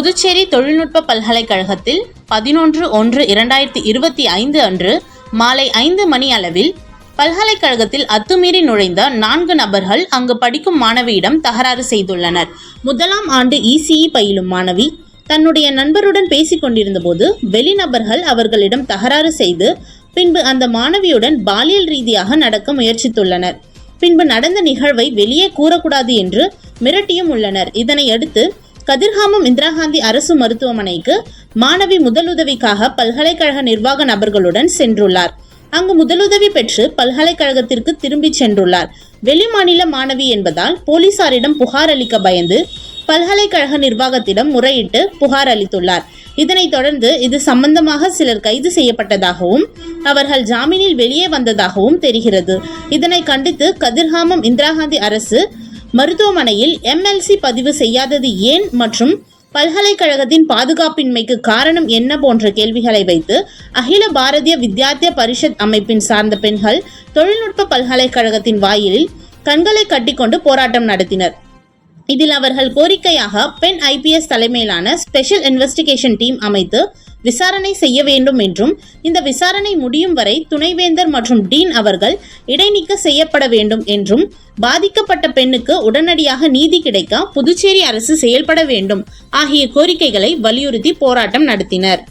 புதுச்சேரி தொழில்நுட்ப பல்கலைக்கழகத்தில் பதினொன்று ஒன்று இரண்டாயிரத்தி இருபத்தி ஐந்து அன்று மாலை ஐந்து மணி அளவில் பல்கலைக்கழகத்தில் அத்துமீறி நுழைந்த நான்கு நபர்கள் அங்கு படிக்கும் மாணவியிடம் தகராறு செய்துள்ளனர். முதலாம் ஆண்டு இசிஇ பயிலும் மாணவி தன்னுடைய நண்பருடன் பேசிக் கொண்டிருந்தபோது வெளிநபர்கள் அவர்களிடம் தகராறு செய்து பின்பு அந்த மாணவியுடன் பாலியல் ரீதியாக நடக்க முயற்சித்துள்ளனர். பின்பு நடந்த நிகழ்வை வெளியே கூறக்கூடாது என்று மிரட்டியும் உள்ளனர். இதனை அடுத்து கதிர்காமம் இந்திரா காந்தி அரசு மருத்துவமனைக்கு மாணவி முதலுதவிக்காக பல்கலைக்கழக நிர்வாக நபர்களுடன் சென்றுள்ளார். அங்கு முதலுதவி பெற்று பல்கலைக்கழகத்திற்கு திரும்பி சென்றுள்ளார். வெளிமாநில மாணவி என்பதால் போலீசாரிடம் புகார் அளிக்க பயந்து பல்கலைக்கழக நிர்வாகத்திடம் முறையிட்டு புகார் அளித்துள்ளார். இதனைத் தொடர்ந்து இது சம்பந்தமாக சிலர் கைது செய்யப்பட்டதாகவும் அவர்கள் ஜாமீனில் வெளியே வந்ததாகவும் தெரிகிறது. இதனை கண்டித்து கதிர்காமம் இந்திரா காந்தி அரசு மருத்துவமனையில் எம்எல்சி பதிவு செய்யாதது ஏன் மற்றும் பல்கலைக்கழகத்தின் பாதுகாப்பின்மைக்கு காரணம் என்ன போன்ற கேள்விகளை வைத்து அகில பாரதிய வித்யார்த்திய பரிஷத் அமைப்பின் சார்ந்த பெண்கள் தொழில்நுட்ப பல்கலைக்கழகத்தின் வாயிலில் கண்களை கட்டிக்கொண்டு போராட்டம் நடத்தினர். இதில் அவர்கள் கோரிக்கையாக பெண் ஐபிஎஸ் தலைமையிலான ஸ்பெஷல் இன்வெஸ்டிகேஷன் டீம் அமைத்து விசாரணை செய்ய வேண்டும் என்றும் இந்த விசாரணை முடியும் வரை துணைவேந்தர் மற்றும் டீன் அவர்கள் இடைநீக்க செய்யப்பட வேண்டும் என்றும் பாதிக்கப்பட்ட பெண்ணுக்கு உடனடியாக நீதி கிடைக்க புதுச்சேரி அரசு செயல்பட வேண்டும் ஆகிய கோரிக்கைகளை வலியுறுத்தி போராட்டம் நடத்தினர்.